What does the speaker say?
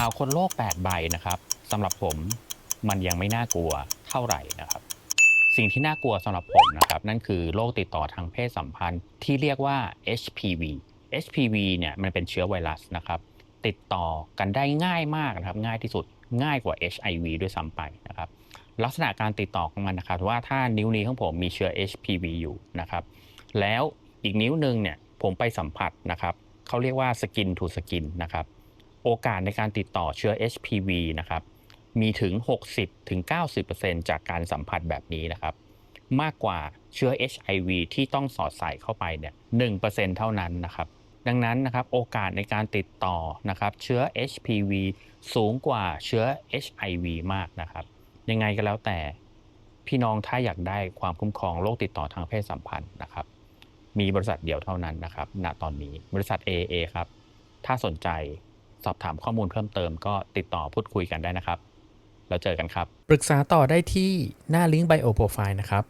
ข่าวคนโลก 8 ใบนะครับสำหรับผมมันยังไม่น่ากลัวเท่าไหร่นะครับ สิ่งที่น่ากลัวสำหรับผมนะครับ นั่นคือโรคติดต่อทางเพศสัมพันธ์ที่เรียกว่า HPV HPV เนี่ยมันเป็นเชื้อไวรัสนะครับ ติดต่อกันได้ง่ายมากนะครับ ง่ายที่สุดง่ายกว่า HIV ด้วยซ้ำไปนะครับ ลักษณะการติดต่อของมันนะครับว่าถ้านิ้วนี้ของผมมีเชื้อ HPV อยู่นะครับ แล้วอีกนิ้วหนึ่งเนี่ยผมไปสัมผัสนะครับเขาเรียกว่าสกินทูสกินนะครับ โอกาสในการติดต่อเชื้อ HPV นะครับมีถึง 60-90%จากการสัมผัสแบบนี้นะครับ มากกว่าเชื้อ HIV ที่ต้องสอดใส่เข้าไปเนี่ย1%เท่านั้นนะครับ ดังนั้นนะครับโอกาสในการติดต่อนะครับเชื้อ HPV สูงกว่าเชื้อ HIV มากนะครับ ยังไงก็แล้วแต่พี่น้องถ้าอยากได้ความคุ้มครองโรคติดต่อทางเพศสัมพันธ์นะครับ มีบริษัทเดียวเท่านั้นนะครับณตอนนี้บริษัท AA ครับ ถ้าสนใจ สอบถามข้อมูลเพิ่มเติมก็ติดต่อพูดคุยกันได้นะครับ แล้วเจอกันครับ ปรึกษาต่อได้ที่หน้าลิงก์ Bio Profile นะครับ